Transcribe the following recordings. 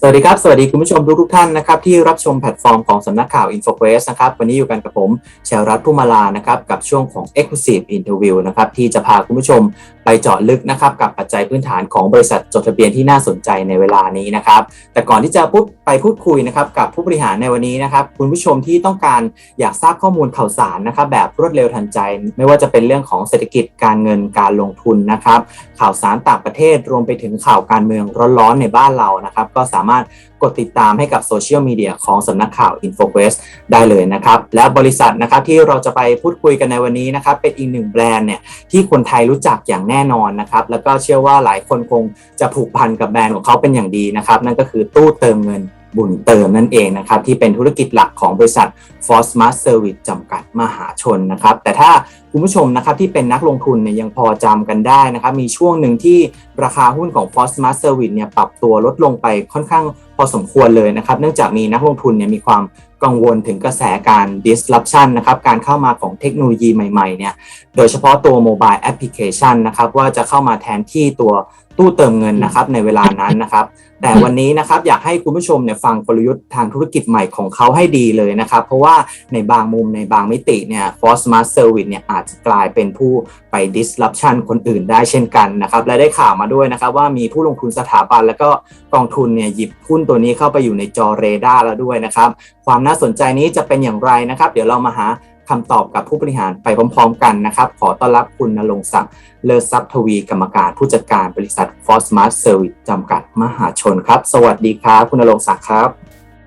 สวัสดีครับ สวัสดีคุณผู้ชมทุกทุกท่านนะครับที่รับชมแพลตฟอร์มของสำนักข่าว InfoQuest นะครับวันนี้อยู่กันกับผมแชลรัตพุมาลานะครับกับช่วงของ Exclusive Interview นะครับที่จะพาคุณผู้ชม ไปเจาะลึกนะครับกับปัจจัยพื้นฐานของบริษัทจดทะเบียนที่น่าสนใจในเวลานี้นะครับ แต่ก่อนที่จะพูดไปพูดคุยนะครับกับผู้บริหารในวันนี้นะครับ คุณผู้ชมที่ต้องการอยากทราบข้อมูลข่าวสารนะครับแบบรวดเร็วทันใจ ไม่ว่าจะเป็นเรื่องของเศรษฐกิจการเงินการลงทุนนะครับ ข่าวสารต่างประเทศรวมไปถึงข่าวการเมืองร้อนๆในบ้านเรานะครับ ก็สามารถกดติดตามให้กับโซเชียลมีเดียของสำนักข่าว InfoQuest ได้เลยนะครับ และบริษัทนะครับที่เราจะไปพูดคุยกันในวันนี้นะครับเป็นอีกหนึ่งแบรนด์เนี่ยที่คนไทยรู้จักอย่างแน่นอนนะครับแล้วก็เชื่อว่าหลายคนคงจะผูกพันกับแบรนด์ของเขาเป็นอย่างดีนะครับ นั่นก็คือตู้เติมเงิน บุญเติมนั่นเองนะครับที่เป็นธุรกิจหลักของบริษัท f o r Smart Service จำกัดมหาชนนะครับแต่ถ้าคุณผู้ชมนะครับที่เป็นนักลงทุนเนี่ยยังพอจำกันได้นะครับมีช่วงหนึ่งที่ราคาหุ้นของ f o r Smart Service เนี่ยปรับตัวลดลงไปค่อนข้างพอสมควรเลยนะครับเนื่องจากมีนักลงทุนเนี่ยมีความกังวลถึงกระแสการ disruption นะครับการเข้ามาของเทคโนโลยีใหม่ๆเนี่ยโดยเฉพาะตัว mobile application นะครับว่าจะเข้ามาแทนที่ตัว ตู้เติมเงินนะครับในเวลานั้นนะครับ แต่วันนี้นะครับอยากให้คุณผู้ชมเนี่ยฟังกลยุทธ์ทางธุรกิจใหม่ของเขาให้ดีเลยนะครับ เพราะว่าในบางมุมในบางมิติเนี่ย f o r Smart Service เนี่ยอาจจะกลายเป็นผู้ไป disruption คนอื่นได้เช่นกันนะครับ และได้ข่าวมาด้วยนะครับ ว่ามีผู้ลงทุนสถาบัน แล้วก็กองทุนเนี่ยหยิบหุ้นตัวนี้เข้าไปอยู่ในจอเรดาร์แล้วด้วยนะครับ ความน่าสนใจนี้จะเป็นอย่างไรนะครับ เดี๋ยวเรามาหา คำตอบกับผู้บริหารไปพร้อม ๆ กันนะครับ ขอต้อนรับคุณนรงค์ศักดิ์เลอทรัพย์ทวีกรรมการผู้จัดการบริษัท f o r Smart Service จำกัดมหาชนครับ สวัสดีครับ คุณนรงค์ศักดิ์ครับ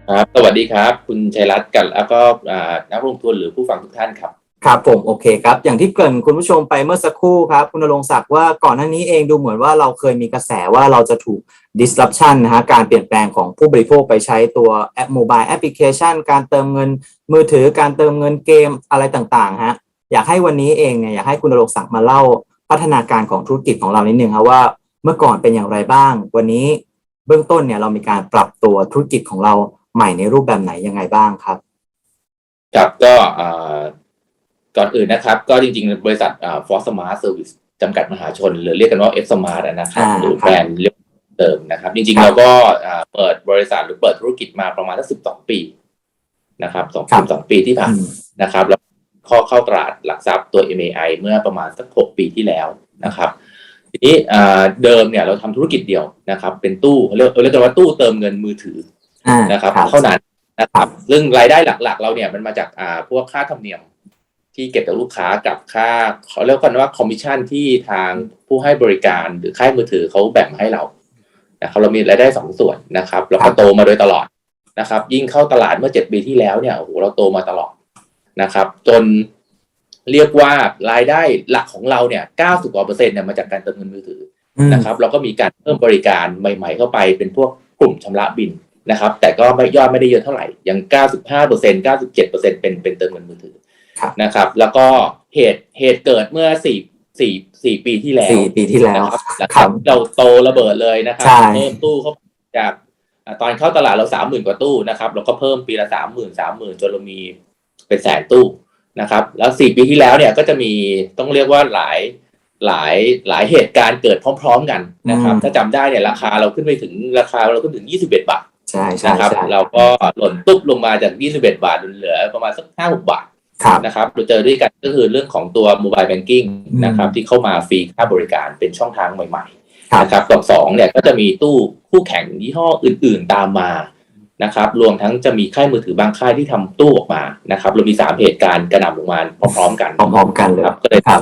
ครับ สวัสดีครับ คุณชัยรัตน์กับแล้วก็อ่านักลงทุนหรือผู้ฟังทุกท่านครับครับผมโอเคครับ อย่างที่เกริ่นคุณผู้ชมไปเมื่อสักครู่ครับ คุณนรงค์ศักดิ์ว่าก่อนหน้านี้เองดูเหมือนว่าเราเคยมีกระแสว่าเราจะถูก disruption นะฮะการเปลี่ยนแปลงของผู้บริโภคไปใช้ตัวแอป mobile application การเติมเงินมือถือการเติมเงินเกมอะไรต่างๆฮะอยากให้วันนี้เองเนี่ยอยากให้คุณนรงค์ศักดิ์มาเล่าพัฒนาการของธุรกิจของเรานิดนึงครับว่าเมื่อก่อนเป็นอย่างไรบ้าง วันนี้เบื้องต้นเนี่ยเรามีการปรับตัวธุรกิจของเราใหม่ในรูปแบบไหนยังไงบ้างครับครับก็อ่าก่อนอื่นนะครับ ก็จริงๆ บริษัทอ่า For Smart Service จำกัดมหาชนหรือเรียกกันว่า F Smart นะครับอ่าหรือครับแบรนด์เรียก เติมนะครับ จริงครัๆบเราก็อ่าเปิดบริษัทหรือเปิดธุรกิจมาประมาณสักสิบสองปีนะครับสองครับสองปีที่ผ่านอืมนะครับ แล้วข้อเข้าตลาดหลักทรัพย์ตัว MAI เมื่อประมาณสักหกปีที่แล้วนะครับทีนี้อ่าเดิมเนี่ยเราทำธุรกิจเดียวนะครับ เป็นตู้เรียกเรียกกันว่าตู้เติมเงินมือถืออ่านะครับครับเท่านั้นนะครับซึ่งรายได้หลัก ๆ เราเนี่ยมันมาจากอ่าพวกค่าธรรมเนียมที่เก็บจากลูกค้ากับค่าเขาเรียกกันว่าคอมมิชชั่นที่ทางผู้ให้บริการหรือค่ายมือถือเขาแบ่งมาให้เรา นะครับเรามีรายได้สองส่วนนะครับแล้วครัก็บโตมาโดยตลอดนะครับ ยิ่งเข้าตลาดเมื่อเจ็ดปีที่แล้วเนี่ยโอ้โหเราโตมาตลอดนะครับ จนเรียกว่ารายได้หลักของเราเนี่ยเก้าสิบกว่าเปอร์เซ็นต์เนี่ยมาจากการเติมเงินมือถืออืมนะครับ เราก็มีการเพิ่มบริการใหม่ ๆ เข้าไปเป็นพวกกลุ่มชำระบินนะครับ แต่ก็ไม่ยอดไม่ได้เยอะเท่าไหร่ยัง95เปอร์เซ็นต์97เปอร์เซ็นต์เป็นเป็นเติมเงินมือถือครับนะครับ แล้วก็เหตุเหตุเกิดเมื่อ4 4 4ปีที่แล้วสี่ปีที่แล้วนะครับแล้วครับเราโตระเบิดเลยนะครัใช่เพิ่มตู้เข้าจากอ่าตอนเข้าตลาดเราสามหมื่นกว่าตู้นะครับเราก็เพิ่มปีละสามหมื่นสามหมื่นจนเรามีเป็นแสนตู้นะครับ แล้วสี่ปีที่แล้วเนี่ยก็จะมีต้องเรียกว่าหลายหลายหลายเหตุการณ์เกิดพร้อม ๆ กันนะครับอืมถ้าจำได้เนี่ยราคาเราขึ้นไปถึงราคาเราขึ้นถึง21บาทใช่ใช่นะครับใช่เราก็หล่นตุ๊บลงมาจาก21บาทเหลือประมาณสัก5-6บาทครับ นะครับเราเจอด้วยกันก็คือเรื่องของตัว mobile banking อืมนะครับที่เข้ามาฟรีค่าบริการเป็นช่องทางใหม่ๆครับนะครับกับสองเนี่ยก็จะมีตู้คู่แข่งยี่ห้ออื่น ๆตามมานะครับรวมทั้งจะมีค่ายมือถือบางค่ายที่ทำตู้ออกมานะครับเรามีสามเหตุการณ์กระหน่ำลงมาพร้อมๆกันพร้อมๆกันเลยครับก็เลยครับ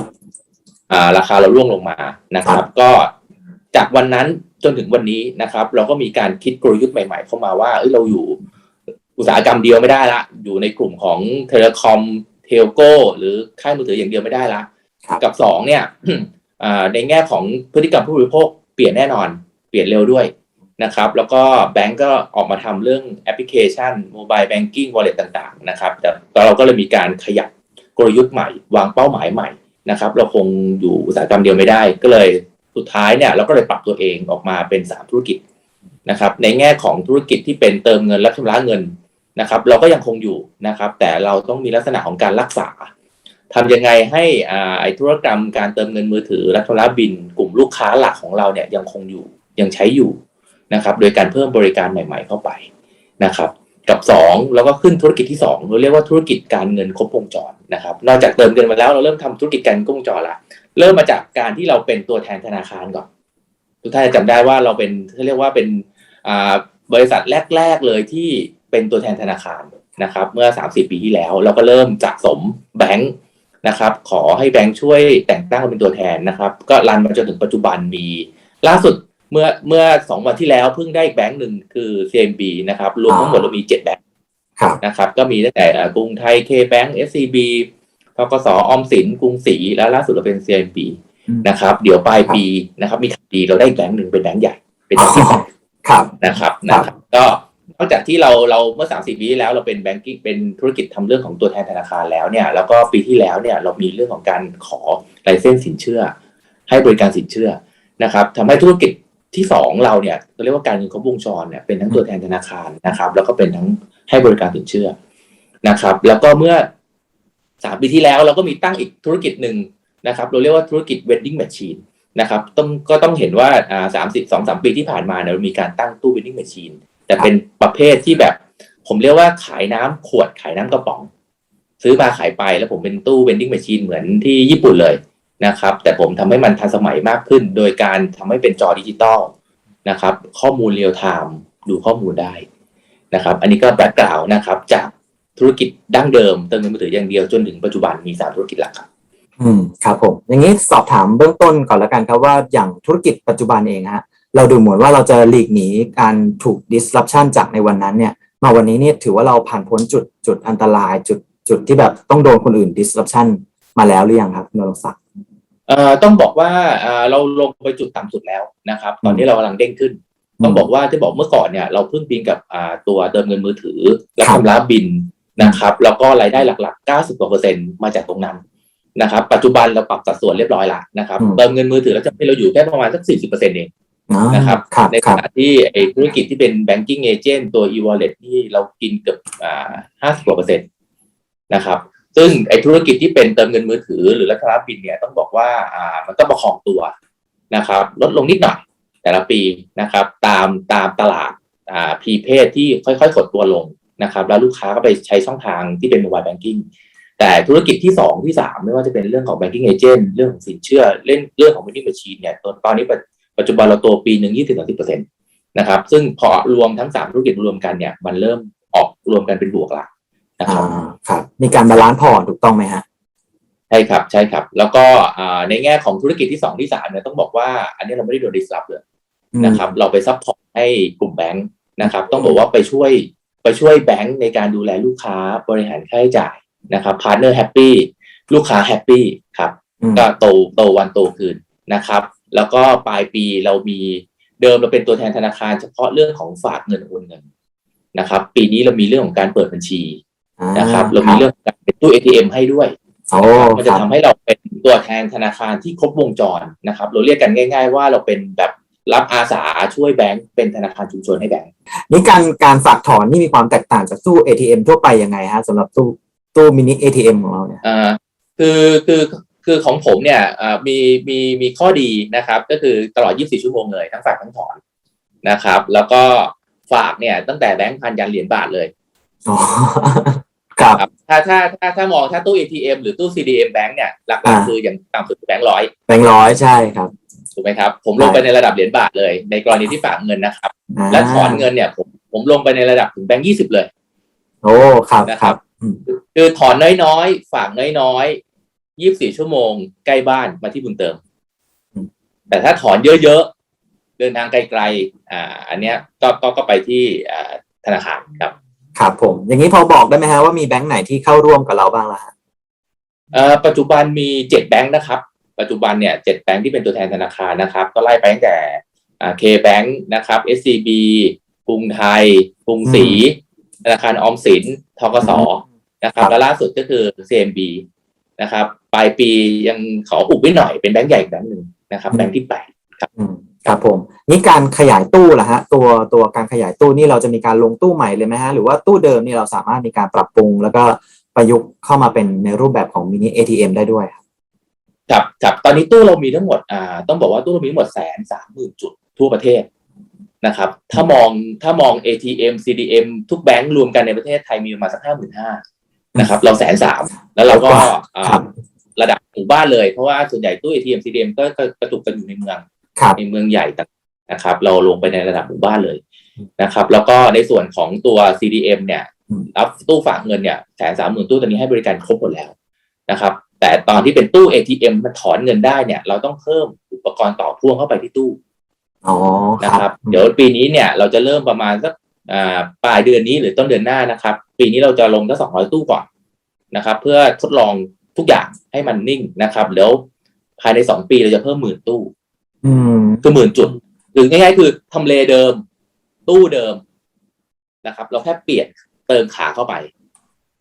อ่าราคาเราร่วงลงมานะครัครับบก็จากวันนั้นจนถึงวันนี้นะครับ เราก็มีการคิดกลยุทธ์ใหม่ ๆ เข้ามาว่าเอ้ยเราอยู่อุตสาหกรรมเดียวไม่ได้ละ อยู่ในกลุ่มของเทเลคอม เทลโกหรือค่ายมือถืออย่างเดียวไม่ได้ละครับกับสองเนี่ยอ่าในแง่ของพฤติกรรมผู้บริโภคเปลี่ยนแน่นอน เปลี่ยนเร็วด้วยนะครับ แล้วก็แบงก์ก็ออกมาทำเรื่องแอปพลิเคชันโมบายแบงกิ้งวอลเล็ตต่างๆนะครับแต่เราก็เลยมีการขยับกลยุทธ์ใหม่ วางเป้าหมายใหม่นะครับ เราคงอยู่อุตสาหกรรมเดียวไม่ได้ ก็เลยสุดท้ายเนี่ยเราก็เลยปรับตัวเองออกมาเป็นสามธุรกิจนะครับ ในแง่ของธุรกิจที่เป็นเติมเงินและชำระเงิน นะครับ เราก็ยังคงอยู่นะครับ แต่เราต้องมีลักษณะของการรักษาทำยังไงให้อ่าไอธุรกรรมการเติมเงินมือถือและชำรบินกลุ่มลูกค้าหลักของเราเนี่ยยังคงอยู่ยังใช้อยู่นะครับ โดยการเพิ่มบริการใหม่ๆเข้าไปนะครับกับสองเราก็ขึ้นธุรกิจที่สองเราเรียกว่าธุรกิจการเงินครบวงจรนะครับ นอกจากเติมเงินมาแล้วเราเริ่มทำธุรกิจการเงินครบวงจรละเริ่มมาจากการที่เราเป็นตัวแทนธนาคารก่อนทุกท่านจะจำได้ว่าเราเป็นเขาเรียกว่าเป็นบริษัทแรก ๆเลยที่ เป็นตัวแทนธนาคารนะครับ เมื่อ 30 ปีที่แล้ว เราก็เริ่มสะสมแบงค์นะครับ ขอให้แบงค์ช่วยแต่งตั้งเราเป็นตัวแทนนะครับ ก็รันมาจนถึงปัจจุบันมีล่าสุดเมื่อเมื่อสองวันที่แล้วเพิ่งได้อีกแบงค์หนึ่งคือ CMB นะครับ รวมทั้งหมดเรามีเจ็ดแบงค์ครับนะครับ ก็มีตั้งแต่อ่ากรุงไทยเคแบงก์ SCB ทกสออมสินกรุงศรีและล่าสุดเราเป็น CMB อืมนะครับ เดี๋ยวปลายปีนะครับ มีข่าวดีเราได้อีกแบงค์หนึ่งเป็นแบงค์ใหญ่ เป็นแบงค์ที่สองครับนะครับนะครับ ก็ นอกจากที่เราเราเมื่อ 30 ปีที่แล้วเราเป็นแบงกิ้งเป็นธุรกิจทำเรื่องของตัวแทนธนาคารแล้วเนี่ยแล้วก็ปีที่แล้วเนี่ยเรามีเรื่องของการขอไลเซนส์สินเชื่อ ให้บริการสินเชื่อนะครับทำให้ธุรกิจที่สองเราเนี่ยเราเรียกว่าการเงินครบวงจรเนี่ยเป็นทั้งตัวแทนธนาคารนะครับ แล้วก็เป็นทั้งให้บริการสินเชื่อนะครับ แล้วก็เมื่อสามปีที่แล้วเราก็มีตั้งอีกธุรกิจหนึ่งนะครับ เราเรียกว่าธุรกิจ vending machine นะครับต้องก็ต้องเห็นว่าสามสิบสองสามปีที่ผ่านมาเนี่ยเรามีการตั้งตู้ vending machine แแต่เป็นประเภทที่แบบ ผมเรียกว่าขายน้ำขวดขายน้ำกระป๋อง ซื้อมาขายไปแล้วผมเป็นตู้ vending machine เหมือนที่ญี่ปุ่นเลยนะครับ แต่ผมทำให้มันทันสมัยมากขึ้น โดยการทำให้เป็นจอดิจิตอลนะครับ ข้อมูลเรียลไทม์ดูข้อมูลได้นะครับ อันนี้ก็แบ็กกราวน์นะครับ จากธุรกิจดั้งเดิมเติมเงินมือถืออย่างเดียวจนถึงปัจจุบันมีสามธุรกิจหลักครับอืมครับผมอย่างนี้สอบถามเบื้องต้นก่อนแล้วกันครับว่าอย่างธุรกิจปัจจุบันเองฮะ เราดูเหมือนว่าเราจะหลีกหนีการถูก disruption จากในวันนั้นเนี่ย มาวันนี้เนี่ยถือว่าเราผ่านพ้นจุดจุดอันตรายจุดจุดที่แบบต้องโดนคนอื่น disruption มาแล้วหรือยังครับคุณนรงศักดิ์เอ่อต้องบอกว่าเอ่อเราลงไปจุดต่ำสุดแล้วนะครับ ตอนนี้เรากำลังเด้งขึ้น ต้องบอกว่าที่บอกเมื่อก่อนเนี่ยเราเพิ่งพิงกับอ่าตัวเติมเงินมือถือ และครับชำระบินนะครับ แล้วก็รายได้หลักๆ 90กว่าเปอร์เซ็นต์มาจากตรงนั้นนะครับ ปัจจุบันเราปรับสัดส่วนเรียบร้อยละนะครับอืมเติมเงินมือถือแล้วจะให้เราอยู่แค่ประมาณสัก40เปอร์เซ็นต์เองอ่า นะครับครับในคขรับณะที่ไอ้ธุรกิจที่เป็น banking agent ตัว e-wallet ที่เรากินเกือบอ่า50กว่าเปอร์เซ็นต์นะครับซึ่งไอ้ธุรกิจที่เป็นเติมเงินมือถือ หรือรัฐบินเนี่ยต้องบอกว่าอ่ามันก็ประคองตัวนะครับ ลดลงนิดหน่อยแต่ละปีนะครับ ตามตามตลาดอ่าพีเพที่ค่อยๆกดตัวลงนะครับ แล้วลูกค้าก็ไปใช้ช่องทางที่เป็น mobile banking แต่ธุรกิจที่สองที่สามไม่ว่าจะเป็นเรื่องของ banking agent เรื่องของสินเชื่อเล่นเรื่องของ vending machine เนี่ยตอนตอนนี้ ปัจปัจจุบันเราโตปีหนึ่งยี่สิบสามสิบเปอร์เซ็นตนะครับ ซึ่งพอรวมทั้งสามธุรกิจรวมกันเนี่ย มันเริ่มออกรวมกันเป็นบวกละนะคอ่ารับครับ มีการบาลานซ์พอร์ตถูกต้องไหมฮะใช่ครับใช่ครับ แล้วก็อ่าในแง่ของธุรกิจที่สองที่สามเนี่ยต้องบอกว่า อันนี้เราไม่ได้โดนดิสลอฟเลยนะครับ เราไปซัพพอร์ตให้กลุ่มแบงค์นะครับ ต้องบอกว่าไปช่วยไปช่วยแบงค์ในการดูแลลูกค้าบริหารค่าใช้จ่ายนะครับพาร์ทเนอร์แฮปปี้ลูกค้าแฮปปี้ครับอืมก็โตโตวันโตคืนนะครับ แล้วก็ปลายปีเรามีเดิมเราเป็นตัวแทนธนาคารเฉพาะเรื่องของฝากเงินโอนเงินนะครับ ปีนี้เรามีเรื่องของการเปิดบัญชีอ่านะครับ เรามีเรื่องของการเป็นตู้ ATM ให้ด้วยโอ้นะครับมันคจะรับทำให้เราเป็นตัวแทนธนาคารที่ครบวงจรนะครับ เราเรียกกันง่าย ๆ ว่าเราเป็นแบบรับอาสาช่วยแบงก์เป็นธนาคารชุมชนให้แบงก์นี่การการฝากถอนนี่มีความแตกต่างจากตู้ ATM ทั่วไปยังไงฮะสำหรับตู้ตู้มินิ ATM ของเราเนี่ยอ่าคือคือ คือของผมเนี่ยอ่ามีมีมีข้อดีนะครับ ก็คือตลอด 24 ชั่วโมงเลยทั้งฝากทั้งถอนนะครับ แล้วก็ฝากเนี่ยตั้งแต่แบงก์พันยันเหรียญบาทเลยอ๋อครับครับถ้าถ้าถ้าถ้ามองถ้าตู้ ATM หรือตู้ CDM แบงก์เนี่ยหลักอ่าๆคืออย่างต่ำสุดแบงก์ร้อยแบงค์ร้อยใช่ครับถูกไหมครับ ผมลงไปในระดับเหรียญบาทเลย ในกรณีที่ฝากเงินนะครับาและถอนเงินเนี่ยผมผมลงไปในระดับถึงแบงก์ยี่สิบเลย โอ้ครับนะคครัรับบอืมคือถอนน้อยๆ ฝากน้อยๆ ยี่สิบสี่ชั่วโมงใกล้บ้านมาที่บุญเติม แต่ถ้าถอนเยอะๆ เดินทางไกลๆ อ่า อันเนี้ยก็ก็ก็ไปที่อ่าธนาคารครับ ครับผม อย่างนี้พอบอกได้ไหมฮะว่ามีแบงค์ไหนที่เข้าร่วมกับเราบ้างล่ะฮะเอ่อปัจจุบันมีเจ็ดแบงค์นะครับ ปัจจุบันเนี่ยเจ็ดแบงค์ที่เป็นตัวแทนธนาคารนะครับ ก็ไล่ไปตั้งแต่อ่าเคแบงค์นะครับ SCB กรุงไทยกรุงศรีธนาคารออมสินทกสนะครับ และล่าสุดก็คือ CMB นะครับ ปลายปียังขออุบไว้หน่อยเป็นแบงก์ใหญ่อีกแบงก์หนึ่งนะครับอืมแบงก์ที่แปดอืมครับผมนี่การขยายตู้ล่ะฮะตัวตัวการขยายตู้นี่เราจะมีการลงตู้ใหม่เลยไหมฮะหรือว่าตู้เดิมนี่เราสามารถมีการปรับปรุง แล้วก็ประยุกต์เข้ามาเป็นในรูปแบบของมินิ ATM ได้ด้วยครับครับครับตอนนี้ตู้เรามีทั้งหมดอ่าต้องบอกว่าตู้เรามีทั้งหมดแสนสามหมื่นจุดทั่วประเทศนะครับ ถ้ามองถ้ามอง ATM CDM ทุกแบงก์รวมกันในประเทศไทยมีประมาณสักห้าหมื่นห้า นะครับ เราแสนสามแล้วเราก็อ่าครับระดับหมู่บ้านเลย เพราะว่าส่วนใหญ่ตู้ ATM CDM ก็ก็กระตุกกันอยู่ในเมืองครับในเมืองใหญ่ต่างนะครับ เราลงไปในระดับหมู่บ้านเลยนะครับ แล้วก็ในส่วนของตัว CDM เนี่ยอืมรับตู้ฝากเงินเนี่ยแสนสามหมื่นตู้ตอนนี้ให้บริการครบหมดแล้วนะครับ แต่ตอนที่เป็นตู้ ATM มันถอนเงินได้เนี่ย เราต้องเพิ่มอุปกรณ์ต่อพ่วงเข้าไปที่ตู้อ๋อนะครับ เดี๋ยวปีนี้เนี่ยเราจะเริ่มประมาณสักอ่าปลายเดือนนี้หรือต้นเดือนหน้านะครับ ปีนี้เราจะลงทั้งสองร้อยตู้ก่อนนะครับ เพื่อทดลองทุกอย่างให้มันนิ่งนะครับ แล้วภายในสองปีเราจะเพิ่มหมื่นตู้อืมคือหมื่นจุด หรือง่ายๆ คือทำเลเดิม ตู้เดิมนะครับ เราแค่เปลี่ยนเติมขาเข้าไป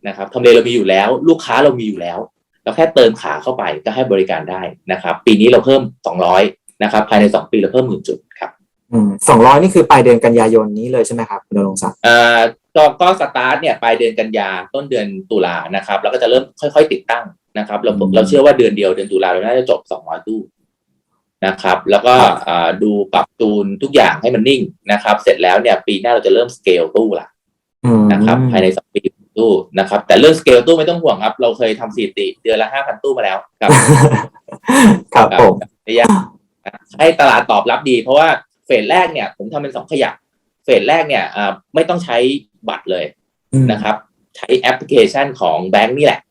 นะครับทำเลเรามีอยู่แล้ว ลูกค้าเรามีอยู่แล้ว เราแค่เติมขาเข้าไปก็ให้บริการได้นะครับ ปีนี้เราเพิ่มสองร้อยนะครับ ภายในสองปีเราเพิ่มหมื่นจุดครับอืมสองร้อยนี่คือปลายเดือนกันยายนนี้เลยใช่ไหมครับคุณณรงค์ศักดิ์อ่า ก็ก็สตาร์ทเนี่ยปลายเดือนกันยาต้นเดือนตุลานะครับ แล้วก็จะเริ่มค่อย ๆ ติดตั้งนะครับเราเราเชื่อว่าเดือนเดียวเดือนตุลาเราน่าจะจบสองร้อยตู้นะครับ แล้วก็อ่าดูปรับจูนทุกอย่างให้มันนิ่งนะครับ เสร็จแล้วเนี่ยปีหน้าเราจะเริ่มสเกลตู้ละอืมนะครับภายในสองปีตู้นะครับ แต่เรื่องสเกลตู้ไม่ต้องห่วงครับ เราเคยทำสถิติเดือนละห้าพันตู้มาแล้วครับครับผมระยะให้ตลาดตอบรับดี เพราะว่าเฟสแรกเนี่ย ผมทำเป็นสองขยักเฟสแรกเนี่ยอ่าไม่ต้องใช้ บัตรเลยอืมนะครับ ใช้แอปพลิเคชันของแบงก์นี่แหละ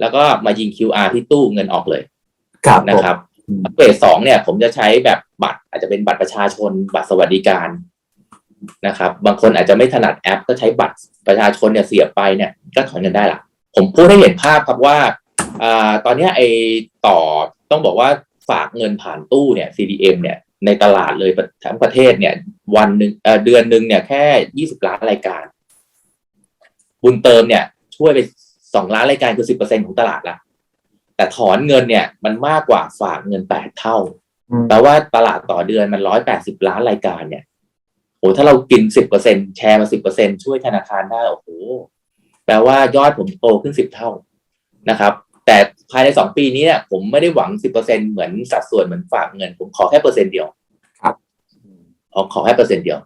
แล้วก็มายิง QR ที่ตู้เงินออกเลยครับนะผมครับอืมเฟสสองเนี่ย ผมจะใช้แบบบัตร อาจจะเป็นบัตรประชาชน บัตรสวัสดิการนะครับ บางคนอาจจะไม่ถนัดแอป ก็ใช้บัตรประชาชนเนี่ยเสียบไปเนี่ย ก็ถอนเงินได้ละผมพูดให้เห็นภาพครับว่าอ่าตอนเนี้ยไอต่อต้องบอกว่าฝากเงินผ่านตู้เนี่ย CDM เนี่ยในตลาดเลยทั้งประเทศเนี่ย วันหนึ่งเอ่อเดือนหนึ่งเนี่ยแค่ยี่สิบล้านรายการ บุญเติมเนี่ย ช่วยไปสองล้านรายการคือสิบเปอร์เซ็นของตลาดละแต่ถอนเงินเนี่ย มันมากกว่าฝากเงินแปดเท่าอืมแปลว่าตลาดต่อเดือนมันร้อยแปดสิบล้านรายการเนี่ยโอ้ถ้าเรากินสิบเปอร์เซ็นแชร์มาสิบเปอร์เซ็นช่วยธนาคารได้โอ้โหแปลว่ายอดผมโตขึ้นสิบเท่านะครับ แต่ภายในสองปีนี้เนี่ยผมไม่ได้หวังสิบเปอร์เซ็นเหมือนสัดส่วนเหมือนฝากเงิน ผมขอแค่เปอร์เซ็นต์เดียว ครับขอขอแค่เปอร์เซ็นต์เดียว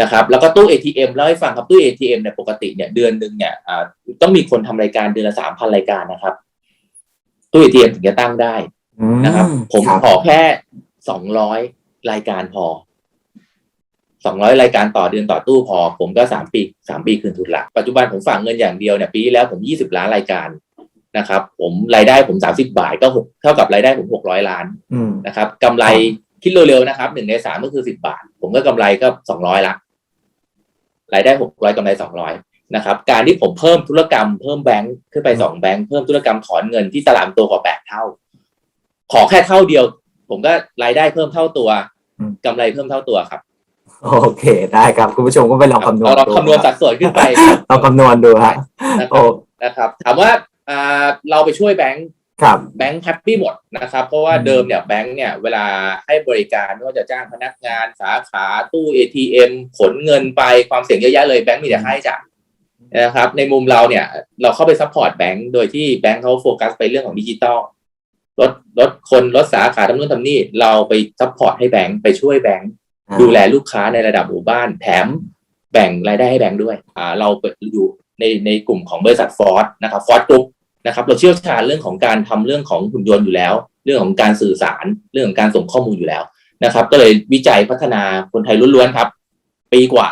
นะครับแล้วก็ตู้ ATM เล่าให้ฟังครับตู้ ATM เนี่ยปกติเนี่ยเดือนหนึ่งเนี่ยอ่าต้องมีคนทำรายการเดือนละสามพันรายการนะครับ ตู้ ATM ถึงจะตั้งได้อืนะครับ ผมครับขอแค่สองร้อยรายการพอสองร้อยรายการต่อเดือนต่อตู้พอ ผมก็สามปีสามปีคืนทุนละปัจจุบันผมฝากเงินอย่างเดียวเนี่ยปีที่แล้วผมยี่สิบล้านรายการนะครับ ผมรายได้ผมสามสิบาทก็หกเท่ากับรายได้ผมหกร้อยล้านอืมนะครับกำไร คิดเร็วๆนะครับหนึ่งในสามก็คือสิบาท ผมก็กำไรก็สองร้อยละรายได้หกร้อยกำไรสองร้อยนะครับ การที่ผมเพิ่มธุรกรรมเพิ่มแบงค์ขึ้นไปสองแบงค์เพิ่มธุรกรรมถอนเงินที่ตลาดตัวกว่าแปดเท่า ขอแค่เท่าเดียว ผมก็รายได้เพิ่มเท่าตัวอืมกำไรเพิ่มเท่าตัวครับ โอเคได้ครับ คุณผู้ชมก็ไปลองคำนวณเราดูคำนวณสัดส่วนขึ้นไปลองคำนวณดูฮะนะคโอ้รับนะครับถามว่าอ่าเราไปช่วยแบงค์ครับ แบงค์แฮปปี้หมดนะครับ เพราะว่าอืมเดิมเนี่ยแบงค์เนี่ยเวลาให้บริการไม่ว่าจะจ้างพนักงานสาขาตู้ ATM ขนเงินไปความเสี่ยงเยอะแยะเลยแบงค์มีแต่ค่าใช้จ่ายนะครับ ในมุมเราเนี่ย เราเข้าไปซัพพอร์ตแบงค์โดยที่แบงค์เขาโฟกัสไปเรื่องของดิจิตอลลดลดคนลดสาขาทำนู่นทำนี่เราไปซัพพอร์ตให้แบงค์ไปช่วยแบงค์ดูแลลูกค้าในระดับหมู่บ้านแถมแบ่งรายได้ให้แบงค์ด้วยอ่าเราอยู่ในในกลุ่มของบริษัทฟอร์ดนะครับฟอร์ดกรุ๊ป นะครับ เราเชี่ยวชาญเรื่องของการทำเรื่องของหุ่นยนต์อยู่แล้ว เรื่องของการสื่อสารเรื่องของการส่งข้อมูลอยู่แล้วนะครับ ก็เลยวิจัยพัฒนาคนไทยล้วนๆครับ ปีกว่า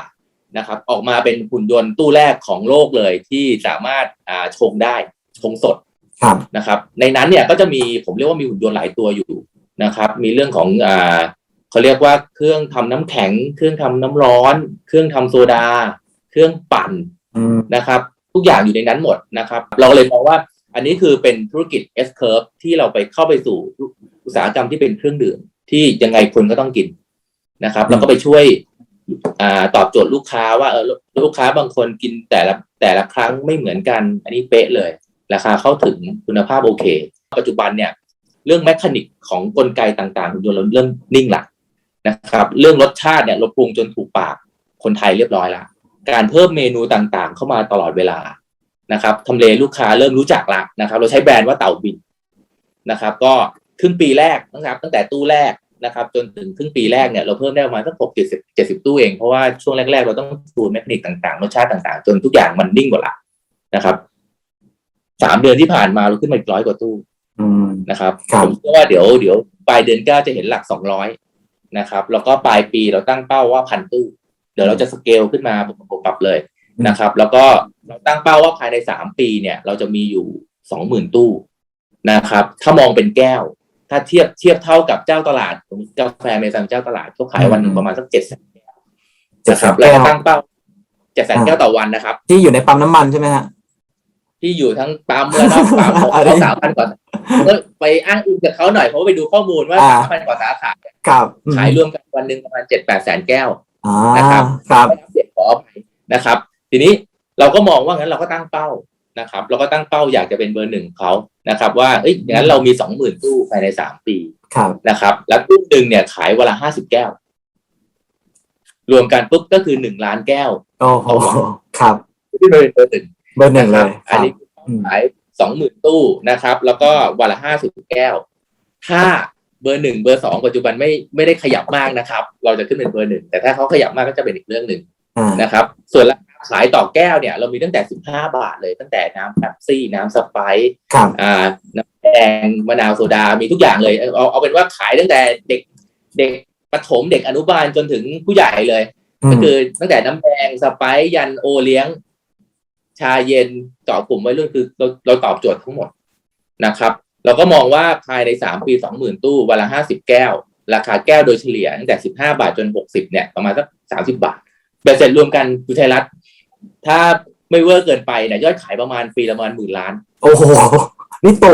นะครับ ออกมาเป็นหุ่นยนต์ตู้แรกของโลกเลยที่สามารถอ่าชงได้ชงสดครับนะครับ ในนั้นเนี่ยก็จะมีผมเรียกว่ามีหุ่นยนต์หลายตัวอยู่นะครับ มีเรื่องของอ่าเขาเรียกว่าเครื่องทำน้ำแข็ง เครื่องทำน้ำร้อน เครื่องทำโซดา เครื่องปั่นอืมนะครับ ทุกอย่างอยู่ในนั้นหมดนะครับ เราเลยมองว่า อันนี้คือเป็นธุรกิจ S curve ที่เราไปเข้าไปสู่อุตสาหกรรมที่เป็นเครื่องดื่ม ที่ยังไงคนก็ต้องกินนะครับ แล้วก็ไปช่วยอ่าตอบโจทย์ลูกค้าว่าเออลูกค้าบางคนกินแต่ละแต่ละครั้งไม่เหมือนกัน อันนี้เป๊ะเลย ราคาเข้าถึงคุณภาพโอเค ปัจจุบันเนี่ยเรื่องแมคานิกของกลไกต่างๆหุ่นยนต์เราเริ่มนิ่งละนะครับ เรื่องรสชาติเนี่ยเราปรุงจนถูกปากคนไทยเรียบร้อยละการเพิ่มเมนูต่างๆ เข้ามาตลอดเวลา นะครับทำเลลูกค้าเริ่มรู้จักละนะครับ เราใช้แบรนด์ว่าเต่าบินนะครับ ก็ครึ่งปีแรกนะครับ ตั้งแต่ตู้แรกนะครับ จนถึงครึ่งปีแรกเนี่ยเราเพิ่มได้ประมาณสักหกเจ็ดสิบเจ็ดสิบตู้เองเพราะว่าช่วงแรก ๆ เราต้องดูเมคานิกต่างๆรสชาติต่างๆ จนทุกอย่างมันนิ่งหมดละนะครับสามเดือนที่ผ่านมาเราขึ้นมาอีกร้อยกว่าตู้อืมนะครับครับผมเชื่อว่าเดี๋ยวเดี๋ยวปลายเดือนเก้าจะเห็นหลักสองร้อยนะครับ แล้วก็ปลายปีเราตั้งเป้าว่าพันตู้ เดี๋ยวเราจะสเกลขึ้นมาปรับเลย นะครับ แล้วก็เราตั้งเป้าว่าภายในสามปีเนี่ย เราจะมีอยู่สองหมื่นตู้นะครับ ถ้ามองเป็นแก้ว ถ้าเทียบเทียบเท่ากับเจ้าตลาดกาแฟเมซานเจ้าตลาดเขาขายวันหนึ่งประมาณสักเจ็ดแสนแก้วเจ็ดนะแสครับนแล้วแก้ก็วตั้งเป้าเจ็ดแสนแก้วต่อวันนะครับ ที่อยู่ในปั๊มน้ำมันใช่ไหมฮะที่อยู่ทั้งปั๊มและนอกปั๊มของอะไรเขาสามพันกว่าก็ไปอ้างอิงกับเขาหน่อยเพราะว่าไปดูข้อมูลว่าอ่าสามพันกว่าสาขาครับอืมขายรวมกันวันหนึ่งประมาณเจ็ดแปดแสนแก้วอ่านะครับครับไม่นับเสียงขออภัยนะครับ ทีนี้เราก็มองว่างั้นเราก็ตั้งเป้านะครับ เราก็ตั้งเป้าอยากจะเป็นเบอร์หนึ่งของเขานะครับว่าเอ้ยงั้นเรามีสองหมื่นตู้ภายในสามปีครับนะครับ แล้วตู้หนึ่งเนี่ยขายวันละห้าสิบแก้ว รวมกันปุ๊บก็คือหนึ่งล้านแก้วโอ้โหครับที่เป็นเบอร์หนึ่งเบอร์หนึ่งเลยอันนี้อืมขายสองหมื่นตู้นะครับ แล้วก็วันละห้าสิบแก้ว ถ้าเบอร์หนึ่งเบอร์สองปัจจุบันไม่ไม่ได้ขยับมากนะครับ เราจะขึ้นเป็นเบอร์หนึ่งแต่ถ้าเขาขยับมากก็จะเป็นอีกเรื่องหนึ่งอ่านะครับ ส่วนราคา ขายต่อแก้วเนี่ย เรามีตั้งแต่สิบห้าบาทเลย ตั้งแต่น้ำแป๊บซี่น้ำสไปซ์ครับอ่าน้ำแดงมะนาวโซดามีทุกอย่างเลยเอาเอาเอาเป็นว่าขายตั้งแต่เด็กเด็กประถมเด็กอนุบาลจนถึงผู้ใหญ่เลยอืก็มคือตั้งแต่น้ำแดงสไปซ์ยันโอเลี้ยง ชาเย็นเจาะกลุ่มไว้รุ่นคือเราเราตอบโจทย์ทั้งหมดนะครับ เราก็มองว่าภายในสามปีสองหมื่นตู้วันละห้าสิบแก้ว ราคาแก้วโดยเฉลี่ยตั้งแต่สิบห้าบาทจนหกสิบเนี่ยประมาณสักสามสิบาทเบ็ดเสร็จรวมกันคุณชัยรัตน์ ถ้าไม่เวอร์เกินไปเนี่ยยอดขายประมาณปีละประมาณหมื่นล้าน โอ้โห นี่โต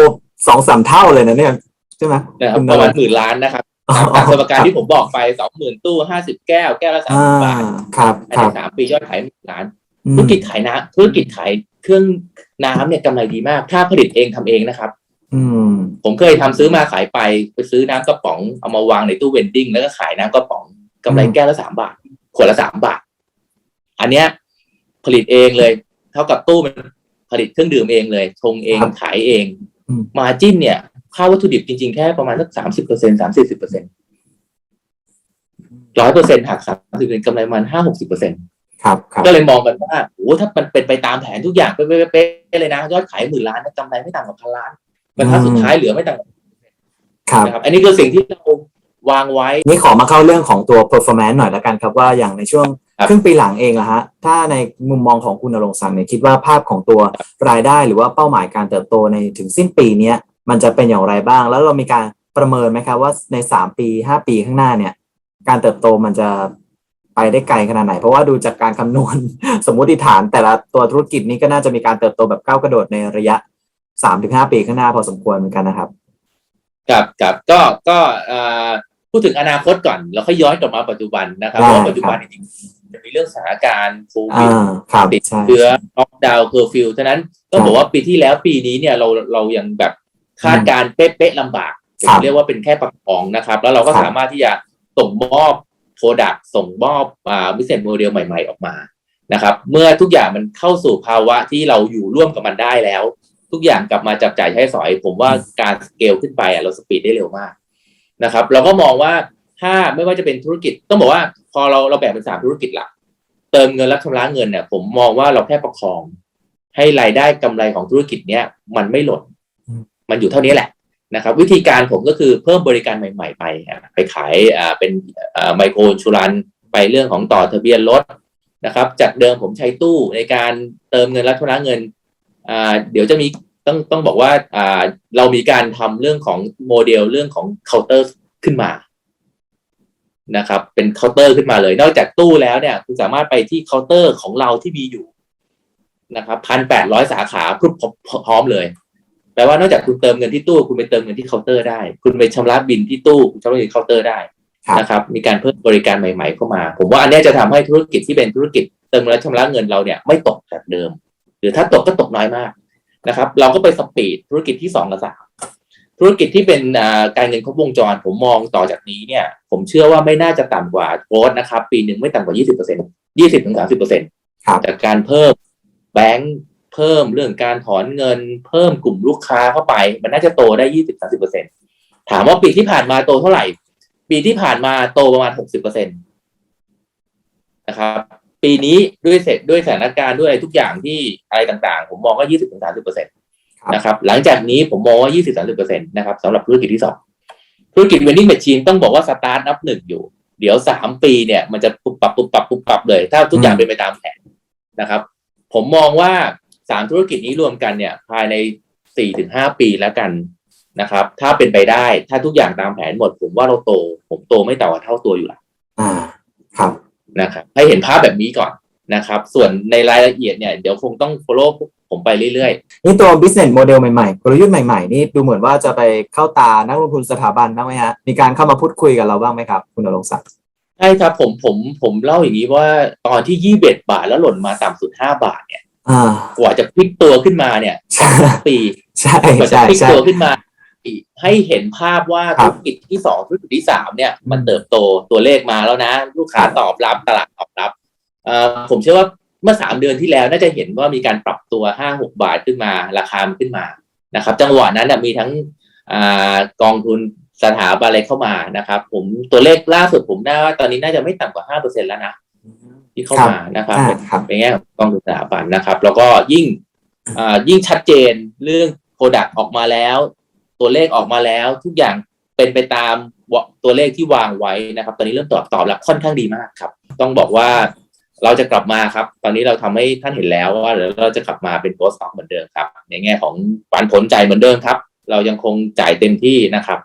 สองสามเท่าเลยนะเนี่ย ใช่ไหมนะครับคุณประมาณนหมื่นล้านนะครับอ๋อตามสมการที่ผมบอกไปสองหมื่นตู้ห้าสิบแก้ว แก้วละสามอ่าสิบบาทครับภายคในรับสามปียอดขายหมื่นล้านอืธุมรกิจขายน้ำธุรกิจขายเครื่องน้ำเนี่ยกำไรดีมาก ถ้าผลิตเองทำเองนะครับ อืม ผมเคยทำซื้อมาขายไปไปซื้อน้ำกระป๋องเอามาวางในตู้เวนดิ้งแล้วก็ขายน้ำกระป๋องกำไรอืมแก้วละสามบาท ขวดละสามบาท อันเนี้ย ผลิตเองเลย เท่ากับตู้มันผลิตเครื่องดื่มเองเลยชงเองขายเองอืมมาจิ้นเนี่ยค่าวัตถุดิบจริงๆ แค่ประมาณสักสามสิบเปอร์เซ็นสามสิบเปอร์เซ็นร้อยเปอร์เซ็นหักสามสิบเปอร์เซ็นกำไรมันห้าหกสิบเปอร์เซ็นครับครับก็เลยมองกันว่าโอ้ถ้ามันเป็นไปตามแผนทุกอย่างเป๊ะๆเลยนะ ยอดขายหมื่นล้านนะกำไรไม่ต่ำกว่าพันล้านบรรทัดสุดท้ายเหลือไม่ต่ำกว่าครับนะครับ อันนี้คือสิ่งที่เราวางไว้ นี่ขอมาเข้าเรื่องของตัว performance หน่อยละกันครับว่าอย่างในช่วง ครับครึ่งปีหลังเองละฮะ ถ้าในมุมมองของคุณนรงค์ศักดิ์เนี่ยคิดว่าภาพของตัวรายได้หรือว่าเป้าหมายการเติบโตในถึงสิ้นปีเนี้ยมันจะเป็นอย่างไรบ้าง แล้วเรามีการประเมินไหมครับว่าในสามปีห้าปีข้างหน้าเนี่ย การเติบโตมันจะไปได้ไกลขนาดไหน เพราะว่าดูจากการคำนวณ สมมติฐาน แต่ละตัวธุรกิจนี้ก็น่าจะมีการเติบโตแบบก้าวกระโดดในระยะสามถึงห้าปีข้างหน้าพอสมควรเหมือนกันนะครับกับกับก็ก็เอ่อพูดถึงอนาคตก่อน แล้วค่อยย้อนกลับมาปัจจุบันนะครับได้เพราะว่าปัจจุบันจริง ๆจะมีเรื่องสถานการณ์โควิดอ่าครับติดใช่เชื้อล็อกดาวน์เคอร์ฟิวฉะนั้นต้องบอกว่าปีที่แล้วปีนี้เนี่ยเราเรายังแบบคาดการณ์เป๊ะๆลำบากผครัมบเรียกว่าเป็นแค่ประคองนะครับ แล้วเราก็ครับสามารถที่จะส่งมอบโปรดักส่งมอบอ่าบิสเนสโมเดลใหม่ ๆออกมานะครับ เมื่อทุกอย่างมันเข้าสู่ภาวะที่เราอยู่ร่วมกับมันได้แล้ว ทุกอย่างกลับมาจับจ่ายใช้สอย ผมว่าการสเกลขึ้นไปอะเราสปีดได้เร็วมากนะครับ เราก็มองว่า ถ้าไม่ว่าจะเป็นธุรกิจต้องบอกว่า พอเราเราแบ่งเป็นสามธุรกิจหลักเติมเงินและชำระเงินเนี่ยผมมองว่าเราแค่ประคอง ให้รายได้กำไรของธุรกิจเนี้ยมันไม่หล่นอืมมันอยู่เท่านี้แหละนะครับ วิธีการผมก็คือเพิ่มบริการใหม่ ๆ ไปอะไปขายอ่าเป็นไมโครชูรันไปเรื่องของต่อทะเบียนรถนะครับ จากเดิมผมใช้ตู้ในการเติมเงินและชำระเงินอ่าเดี๋ยวจะมีต้องต้องบอกว่าอ่าเรามีการทำเรื่องของโมเดลเรื่องของเคาน์เตอร์ขึ้นมา นะครับ เป็นเคาน์เตอร์ขึ้นมาเลย นอกจากตู้แล้วเนี่ย คุณสามารถไปที่เคาน์เตอร์ของเราที่มีอยู่นะครับพันแปดร้อยสาขาพร้อมพร้อมเลยแปลว่านอกจากคุณเติมเงินที่ตู้ คุณไปเติมเงินที่เคาน์เตอร์ได้ คุณไปชำระบินที่ตู้คุณชำระบินที่เคาน์เตอร์ได้ครับนะครับ มีการเพิ่มบริการใหม่ๆเข้ามา ผมว่าอันเนี้ยจะทำให้ธุรกิจที่เป็นธุรกิจเติมเงินและชำระเงินเราเนี่ยไม่ตกจากเดิม หรือถ้าตกก็ตกน้อยมากนะครับ เราก็ไปสปีดธุรกิจที่สองกับสาม ธุรกิจที่เป็นอ่าการเงินครบวงจร ผมมองต่อจากนี้เนี่ย ผมเชื่อว่าไม่น่าจะต่ำกว่าโกดนะครับ ปีหนึ่งไม่ต่ำกว่า 20เปอร์เซ็นยี่สิบถึงสามสิบเปอร์เซ็นครับจากการเพิ่มแบงค์เพิ่มเรื่องการถอนเงิน เพิ่มกลุ่มลูกค้าเข้าไป มันน่าจะโตได้ยี่สิบสามสิบเปอร์เซ็นถามว่าปีที่ผ่านมาโตเท่าไหร่ ปีที่ผ่านมาโตประมาณหกสิบเปอร์เซ็นตนะครับ ปีนี้ด้วยเสร็จด้วยสถานการณ์ด้วยอะไรทุกอย่างที่อะไรต่างๆ ผมมองว่ายี่สิบถึงสามสิบเปอร์เซ็นตครับ นะครับ หลังจากนี้ผมมองว่ายี่สิบสามสิบเปอร์เซ็นตนะครับสำหรับธุรกิจที่สองธุรกิจเวนดิ้งแมชชีนต้องบอกว่าสตาร์ทนับหนึ่งอยู่ เดี๋ยวสามปีเนี่ยมันจะปุบปับปุบปับปุบปับเลย ถ้าทุกอย่างเป็นไปตามแผนนะครับ ผมมองว่าสามธุรกิจนี้รวมกันเนี่ย ภายในสี่ถึงห้าปีแล้วกันนะครับ ถ้าเป็นไปได้ถ้าทุกอย่างตามแผนหมด ผมว่าเราโต ผมโตไม่ต่ำกว่าเท่าตัวอยู่แล้วอ่า ครับนะครับ ให้เห็นภาพแบบนี้ก่อน นะครับ ส่วนในรายละเอียดเนี่ยเดี๋ยวคงต้อง follow ผมไปเรื่อยนี่ตัว business model ใหม่ๆ กลยุทธ์ใหม่ๆ นี่ดูเหมือนว่าจะไปเข้าตานักลงทุนสถาบันบ้างไหมฮะ มีการเข้ามาพูดคุยกับเราบ้างไหมครับ คุณนรงค์ศักดิ์ๆใช่ครับผมผมผมเล่าอย่างนี้ว่าตอนที่ยี่สิบาทแล้วหล่นมาต่ำสุดห้าบาทเนี่ยอ่ากว่าจะพลิกตัวขึ้นมาเนี่ยใช่ปีใช่กว่าจะใช่พลิกใช่ตัวขึ้นมา ให้เห็นภาพว่าครัธุบรกิจที่สองธุรกิจที่สามเนี่ย มันเติบโตตัวเลขมาแล้วนะ ลูกค้าตอบรับตลาดตอบรับเอ่อ ผมเชื่อว่าเมื่อสามเดือนที่แล้วน่าจะเห็นว่ามีการปรับตัวห้าหกบาทขึ้นมา ราคามันขึ้นมานะครับ จังหวะนั้นนะมีทั้งอ่ากองทุนสถาบันอะไรเข้ามานะครับ ผมตัวเลขล่าสุดผมน่าว่าตอนนี้น่าจะไม่ต่ำกว่าห้าเปอร์เซ็นแล้วนะที่เข้ามานะครับอ่าครับในแง่ของกองทุนสถาบันนะครับ แล้วก็ยิ่งอ่ายิ่งชัดเจนเรื่องโปรดักต์ออกมาแล้ว ตัวเลขออกมาแล้ว ทุกอย่างเป็นไปตามวะตัวเลขที่วางไว้นะครับ ตอนนี้เริ่มตอบตอบรับค่อนข้างดีมากครับ ต้องบอกว่า เราจะกลับมาครับ ตอนนี้เราทำให้ท่านเห็นแล้วว่าเราจะกลับมาเป็นโกสต็อกเหมือนเดิมครับ ในแง่ของปันผลจ่ายเหมือนเดิมครับ เรายังคงจ่ายเต็มที่นะครับ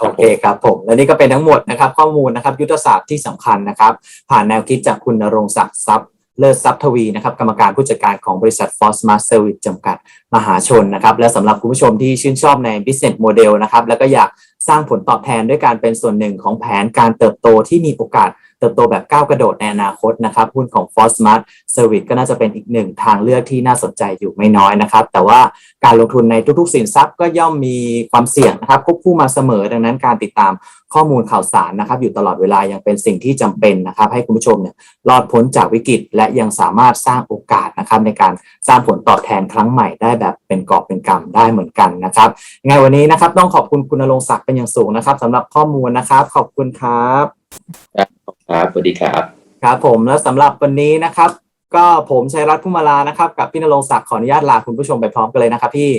โอเคครับผม และนี่ก็เป็นทั้งหมดนะครับ ข้อมูลนะครับ ยุทธศาสตร์ที่สำคัญนะครับ ผ่านแนวคิดจากคุณนรงศักดิ์ทรัพย์เลิศทรัพย์ทวีนะครับกรรมการผู้จัดการของบริษัท f o r Smart Service จำกัดมหาชนนะครับ และสำหรับคุณผู้ชมที่ชื่นชอบใน business model นะครับ แล้วก็อยากสร้างผลตอบแทนด้วยการเป็นส่วนหนึ่งของแผนการเติบโตที่มีโอกาส เติบโตแบบก้าวกระโดดในอนาคตนะครับหุ้นของ f o r Smart Service ก็น่าจะเป็นอีกหนึ่งทางเลือกที่น่าสนใจอยู่ไม่น้อยนะครับ แต่ว่าการลงทุนในทุกๆ สินทรัพย์ก็ย่อมมีความเสี่ยงนะครับควบคู่มาเสมอดังนั้นการติดตามข้อมูลข่าวสารนะครับ อยู่ตลอดเวลายังเป็นสิ่งที่จำเป็นนะครับ ให้คุณผู้ชมเนี่ยรอดพ้นจากวิกฤต และยังสามารถสร้างโอกาสนะครับ ในการสร้างผลตอบแทนครั้งใหม่ได้แบบเป็นกอบเป็นกำได้เหมือนกันนะครับยังไงวันนี้นะครับต้องขอบคุณคุณณรงศักดิ์เป็นอย่างสูงนะครับสำหรับข้อมูลนะครับ ขอบคุณครับ ครับสวัสดีครับครับผมและสำหรับวันนี้นะครับ ก็ผมชัยรัตน์พุ่มมาลานะครับ กับพี่นรงค์ศักดิ์ขออนุญาตลาคุณผู้ชมไปพร้อมกันเลยนะครับ พี่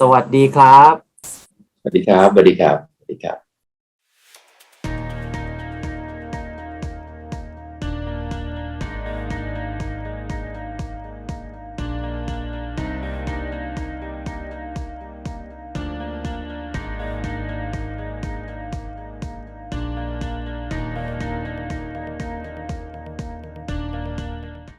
สวัสดีครับ สวัสดีครับสวัสดีครับสวัสดีครับ